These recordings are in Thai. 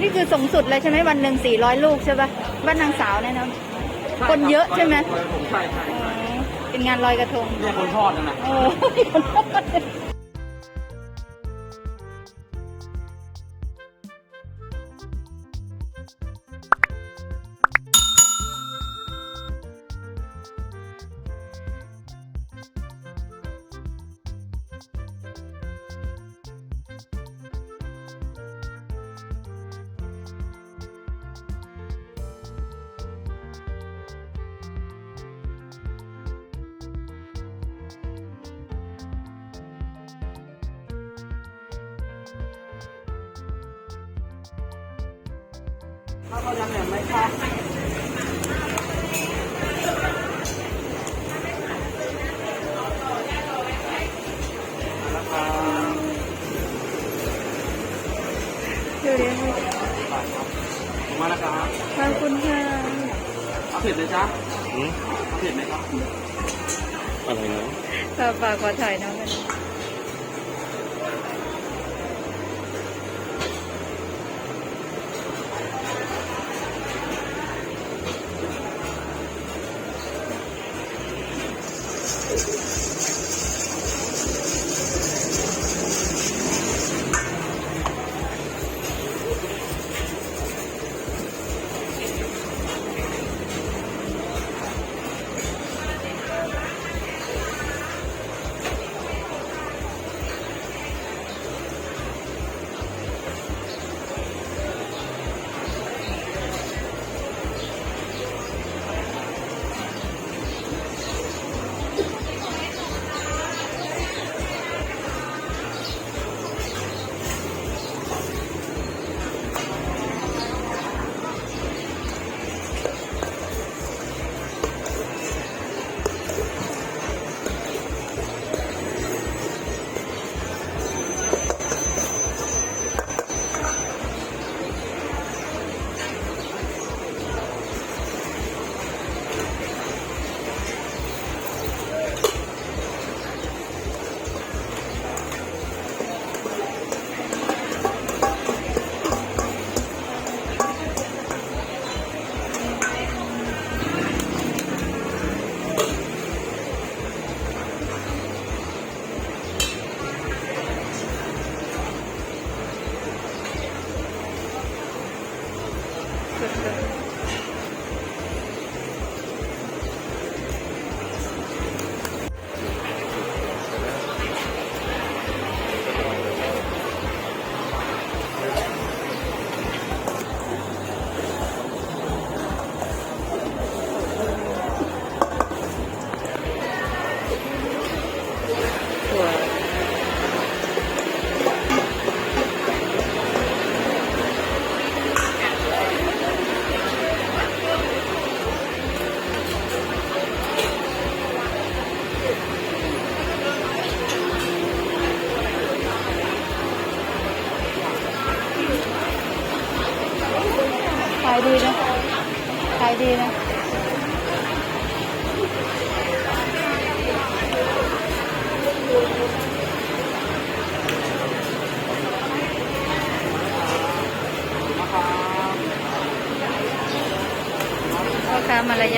นี่คือสูงสุดเลยใช่ไหมวันหนึ่งสี่ร้อยลูกใช่ปะบ้านนางสาวเนี่ยนะคนเยอะใช่ไหมผมใช่ใช่อ๋อเป็นงานลอยกระทงเนี่ยคนทอดนั่นนะ โอ้ยถ้าเขายังเนี่ยไม่ค่ะราคาดูดิบาทครับผมมานะครับขอบคุณค่ะเอาเผ็ดเลยจ้ะอืมเอาเผ็ดไหมครับอะไรนะฝากฝากขอถ่ายน้องกัน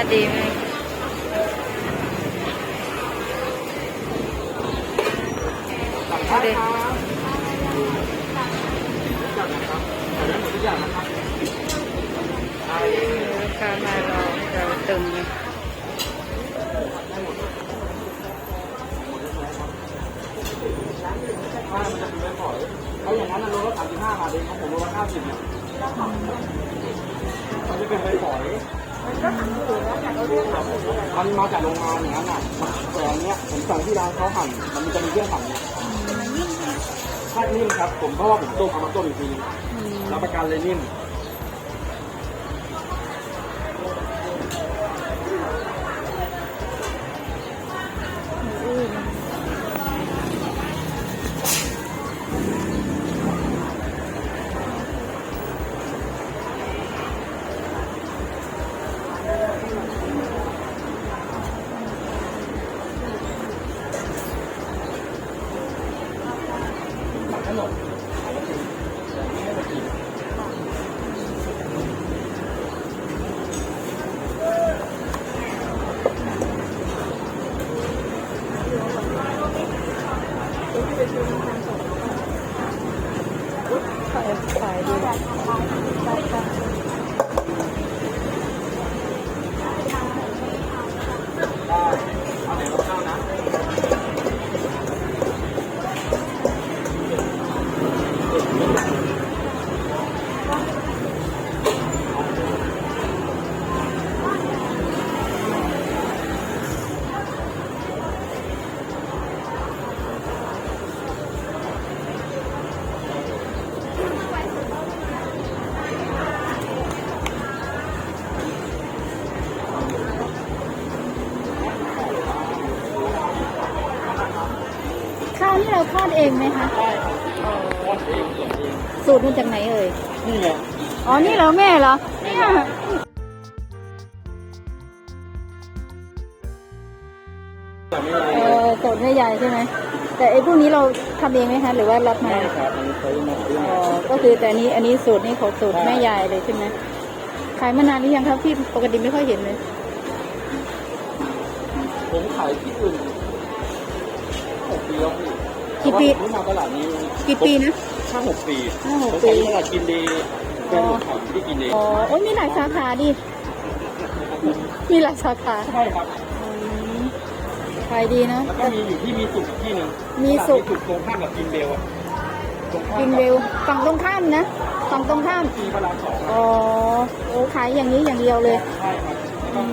ยดีมากดูดิจัดนะครับแต่ไหมดีการมาเราเราเติมเนี่ยเขาอย่างนั้นรถสามสิบห้าบาทเองของผมโลละห้าสิบเนี่ยมันจะเป็นใบฝอย มันมาจากโรงงานอย่างนั้นอะแต่อันเนี้ยผมสั่งที่ร้านเขาหั่น มันจะมีเครื่องหั่นเนี่ยใช่นิ่มครับ ผมเพราะว่าผมต้มเอามาต้มอีกทีนึงอืมรับประกันเลยนิ่ม เองไหมคะได้ครับทอดเองส่งเองสูตรมาจากไหนเอ่ยนี่ไงอ๋อ นี่เหรอแม่เหรอเนี่ยแต่ไม่ไรเออสูตรแม่ยายใช่ไหมแต่ไอ้พวกนี้เราทำเองไหมคะหรือว่ารับมาครับอันนี้เขามาซื้ออ๋อก็คือแต่อันนี้อันนี้สูตรนี่ของสูตรแม่ยายเลยใช่ไหมขายมานานหรือยังครับพี่ปกติไม่ค่อยเห็นเลย ผมขายที่อื่นหกปีแล้ว พี่กี่ปีผมมาตลาดนี้กี่ปีนะ ห้าหกปีห้าหกผมปีขายตลาดกินดีเป็นหมดครับที่กินดีอ๋อโอ้ยมีหลายสาขาดิ มีหลายสาขาใช่ครับ อืมขายดีเนอะแล้วก็มีอยู่ที่มีสุกอีกที่หนึ่งมีสุกตลาดตรงข้ามกับกินเบลอะตรงข้ามกินเวลฝั่งตรงข้ามนะฝั่งตรงข้าม ที่พระรามสองอ๋อโอ้ขายอย่างนี้อย่างเดียวเลย ใช่ครับอืม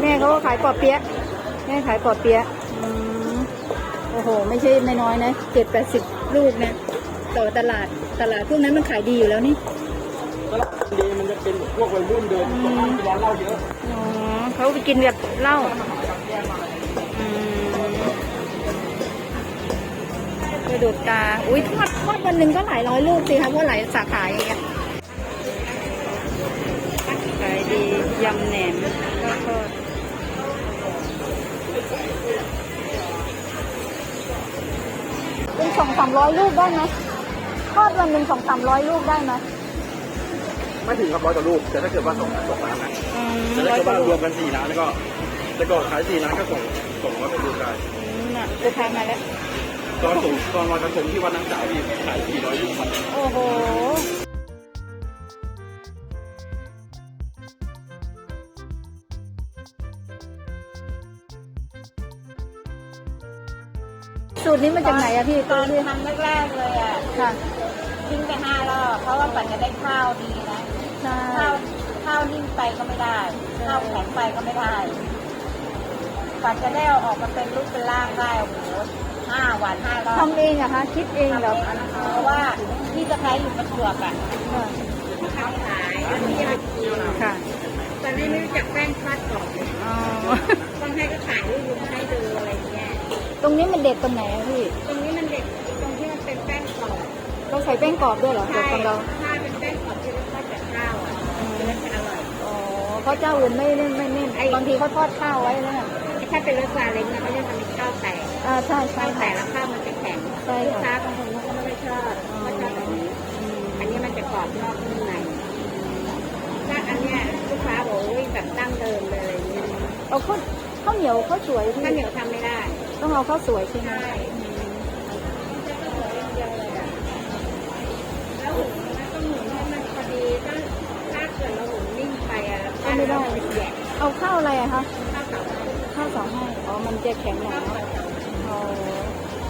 แม่เขาก็ขายปอเปี๊ยะแม่ขายปอเปี๊ยะอืม โอ้โห ไม่ใช่ไม่น้อยนะเจ็ดแปดสิบลูกนะต่อตลาดตลาดพวกนั้นมันขายดีอยู่แล้วนี่ตลาดกินดีมันจะเป็นพวกวัยรุ่นเดินตรงข้ามมีร้านเหล้าเยอะอ๋อเขาไปกินแบบเหล้าอืมกระดูกตา อุ้ยทอดทอดวันหนึ่งก็หลายร้อยลูกสิคะเพราะหลายสาขาอย่างเงี้ยขายดียำแหนมก็ทอด สองสามร้อยลูกได้ไหมทอดวันหนึ่งสองสามร้อยลูกได้ไหมไม่ถึงครับร้อยต่อลูก แต่ถ้าเกิดว่าส่งส่งร้านนะอืมแต่ถ้าร้อยเกิดกว่าว่าลูรวกมกันสี่ร้านแล้วก็แต่ก่อนขายสี่ร้านก็ส่งส่งร้อยต่อลูกได้อืมน่ะลูกค้ามาแล้ว ตอนส่งตอนลอยกระทงที่วัดน้ำจ่ายพี่ขายสี่ร้อยลูกครับโอ้โห สูตรนี้มาจากไหนอะพี่ตอนที่ทำแรกๆเลยอะค่ะทิ้งไปห้ารอบเพราะว่าปันจะได้ข้าวดีนะใช่ข้าวข้าวนิ่มไปก็ไม่ได้ข้าวแข็งไปก็ไม่ได้ปันจะได้เอาออกมาเป็นลูกเป็นร่างได้โอ้โหห้าวันห้ารอบทำเองเหรอะคะคิดเองเหรอเพราะว่าที่จะใช้อยู่ประจวบอะค่ะเขาขายอันนี้อยากกินค่ะตอนนี้ไม่รู้จักแป้งทอดกรอบเลยอ๋อต้องให้ก็ขาย รงนี้มันเด็ดตรงไหนอะพี่ ตรงนี้มันเด็ดตรงที่มันเป็นแป้งกรอบเราใส่แป้งกรอบด้วยเหรอเด็ใช่ดของเรา ถ้าเป็นแป้งกรอบที่เราทอดจากข้าวอะมันจะอร่อย อ๋อเพราะเจ้าอื่นไม่ไม่ไม่ไม่ไม่บางทีเขาทอดข้าวไว้แล้วน่ะถ้าเป็นรสซาเล้งนะเขาจะทำเป็นข้าวแตกอ่าใช่ใช่ข้าวแตค่ะ กแล้วข้าวมันจะแข็งใช่ลูกค่ะ ค้าบางคนเขาก็ไม่ได้ชอบเขาชอบแบบนี้อืมอันนี้มันจะกรอบนอกนุ่มในถ้าอันเนี้ยลูกค้าบอกว่าแบบตั้งเดิมเลยอะไรอย่างเงี้ย เอาข้าวข้าวเหนียวข้าวสวยพี่ข้าวเหนียวทำไม่ได้ ต้องเอาข้าวสวยใช่ไหมใช่อืมเดียวเลยอะแล้วหุงนะต้องหุงให้มันพอดีถ้าถ้าเกิดเราหุงนิ่งไปอะปั้นแล้วมันจะแยะเอาข้าวอะไรอะคะข้าวเสาข้าวสองให้อ๋อมันจะแข็งหน่อยเนอะอ๋อ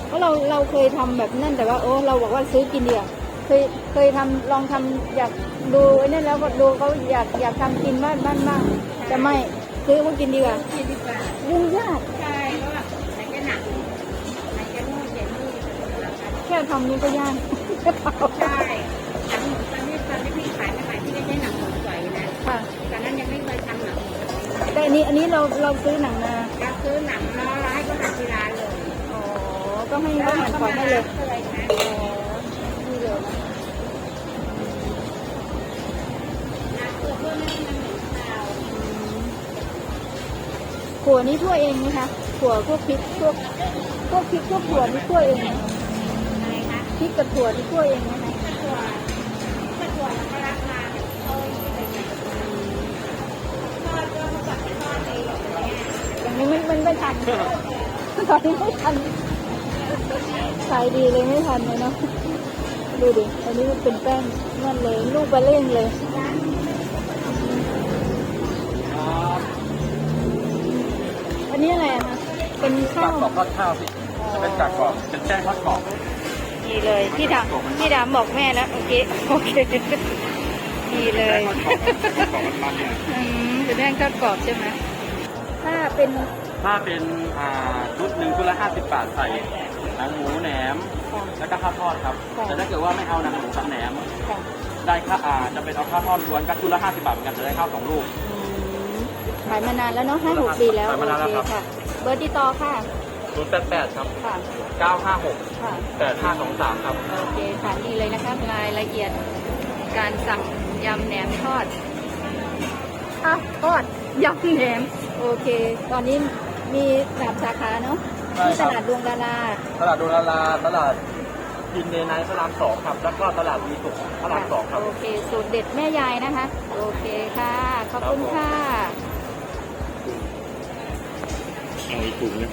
เพราะเราเราเคยทำแบบนั่นแต่ว่าโอ้เราบอกว่าซื้อกินเดียวาเคยเคยทำลองทำอยากดูไอ้นั่นแล้วก็ดูเขาอยากอยากทำกินบ้านบ้านบ้างแต่ไม่ซื้อเขากินดีกว่ากินดีกว่ายุ่งยาก แค่ทำนี่ก็ยากใช่หนังหมูตอนนี้ตอนที่พี่ขายใหม่ๆพี่ได้ใช้หนังหมูสวยนะค่ะตอนนั้นยังไม่เคยทำหนังหมูแต่อันนี้อันนี้เราเราซื้อหนังมาเราซื้อหนังล้อร้ายก็หั่นที่ร้านเลยอ๋อก็ให้เขาหั่นก่อนให้เลยเลยนะอ๋อนี่เลยนะหนังตัวเพื่อไม่ให้มันเหม็นคาวขัวนี้ทั่วเองไหมคะขัวพวกพริกพวกพวกพริกพวกขัวนี่ทั่วเองไหมอะไรคะ พริกกับถั่วนี่ทั่วเองไหมคะถ้าตัวถ้าตัวเราก็รับมาเขาที่เป็นแบบทอดก็มาจับไปทอดเองอย่างเงี้ยอย่างนี้มันมันไม่ทันตอนนี้ไม่ทันขายดีเลยไม่ทันเลยเนาะดูดิอันนี้มันเป็นแป้งนั่นเลยลูกบะเล่งเลยอันนี้อะไรอะคะเป็นข้ากาวกรอบทอดข้าวพี่จะเป็นกากกรอบเป็นแป้งทอดกรอบ ดีเลยพี่ดามพี่ดามบอกแม่แล้วโอเคโอเคดีเลยของมันๆเนี่ยอืมเป็นแป้งทอดกรอบใช่ไหมถ้าเป็นถ้าเป็นอ่าชุดหนึ่งชุดละห้าสิบบาทใส่หนังหมูแหนมค่ะแล้วก็ข้าวทอดครับค่ะแต่ถ้าเกิดว่าไม่เอาหนังหมูกับแหนมค่ะได้ค่าอ่าจะเป็นเอาข้าวทอดล้วนก็ชุดละห้าสิบบาทเหมือนกันจะได้ข้าวสองลูกอืมขายมานานแล้วเนาะห้าหกปีแล้วขายโอมานานแล้วเคครับค่ะ เบอร์ติดต่อค่ะ ศูนย์แปดแปดครับค่ะ เก้าห้าหกค่ะ แปดห้าสองสามครับ โอเคค่ะนี่เลยนะคะรายละเอียดการสั่งยำแหนมทอดอะทอดยำแหนม โอเค ตอนนี้มีสามสาขาเนาะใช่ที่คตรับ ลาดดวงดาราตลาดโดนาราตลาดกินเดนไนท์พระรามสองครับ แล้วก็ตลาดมีสุขพระรามสองครับ โอเค สูตรเด็ดแม่ยายนะคะ โอเคค่ะ ขอบคุณค่ะ เอาอีกถุงนึง